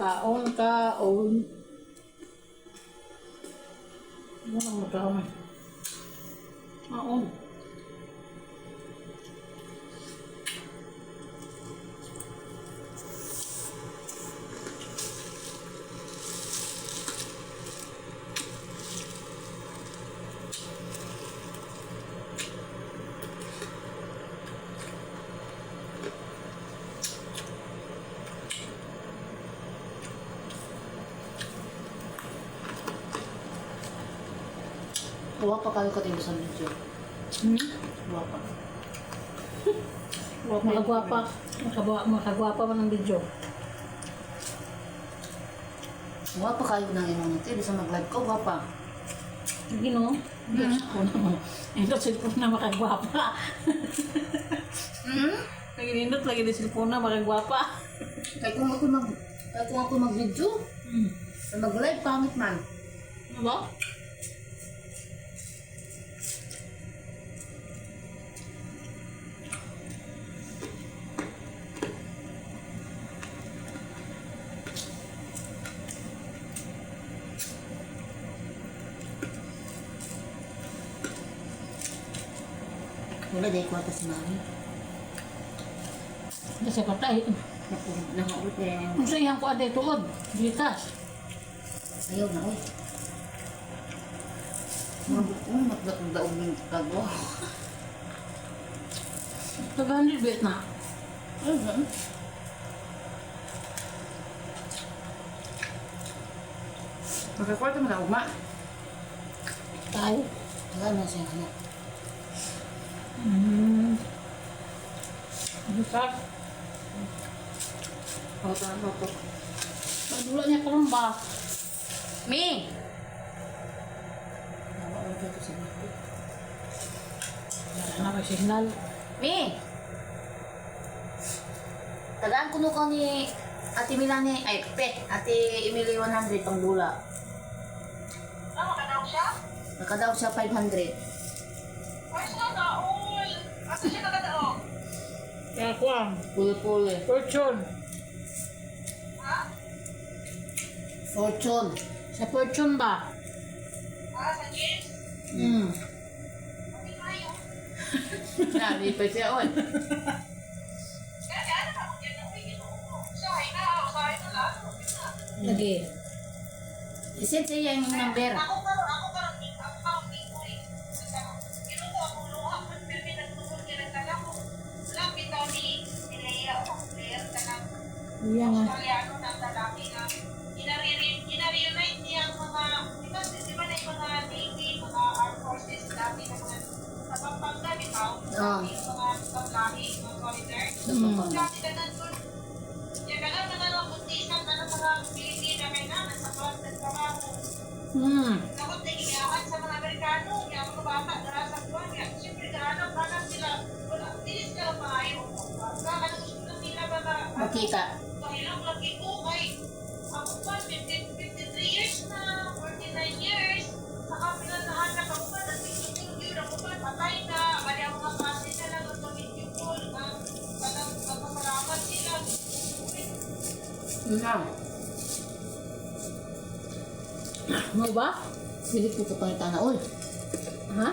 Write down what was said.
Kaon, kaon. Ano ang magkaon? Kaon. Huwag pa kayo katindi sa video. Hmm? Huwag pa. Makagwapa. Makagwa, makagwapa man ang video. Huwag pa kayo ng imong nito. Bisa mag-live ko, huwag pa. Sige no? Yes. Ito cellphone na makagwapa. Hmm? Naginindot lagi di cellphone na makagwapa. Kaya kung ako mag... Kaya kung ako mag-video, Hmm. mag-live, pangit man. Ano ba? Wala, dahil kwarta si mami. Kasi patay. Naku, nakaulit na yan. Kung sa iyang ko ade tuod. Bitas. Ayaw na, oy. Mabuk mo, magdaog ng kagwa. Taga 100 bet na. Ayun. Magkakwarta mo na, ugma. Tayo. Wala na siya, ano. Bitas. Ako pa, ako pa. Madula niya karon ba? Mi! Wala na signal. Mi! Tagaan ko nung ko ni Ate Milani, ay, pe, Ate Emily 100 pang dula. Ano ka daw siya? Nakadaw siya 500. Ay, siya daol. Asa siya nakadaog? Kaya ko ang Puli-puli. fortune. Ha? Fortune. Sa fortune ba? Ah, sa jeans? Hmm. Hindi kayo. Nami pa siya, oy. Kaya ano ka kung yan ang bigyan mo? Siya, ay na, o sa akin na lang. Lagi. Isend sa iya yung number. Ako karon, ako Iya nga. Australiano ng lalaki na inare- inarealize niya ang mga, ba, di ba na yung mga Navy, mga Armed Forces dati na mga sa Pampanga, di ba? Oo. Yung mga kablahi, mga foreigner. Hmm. Dati ka na. Kaya ka na mga mga na ng mga Pilipina may naman sa kwarta sa trabaho. Hmm. Takot na giniyaan sa mga Amerikano, kaya mga bata na sa buwan. Kaya siyempre kahanap hanap sila. Wala, dilis ka lang maayo. Kaya ano gusto nila ba na Makita. Na. Mo ano ba? Silip ko pa ng tanaol. Ha?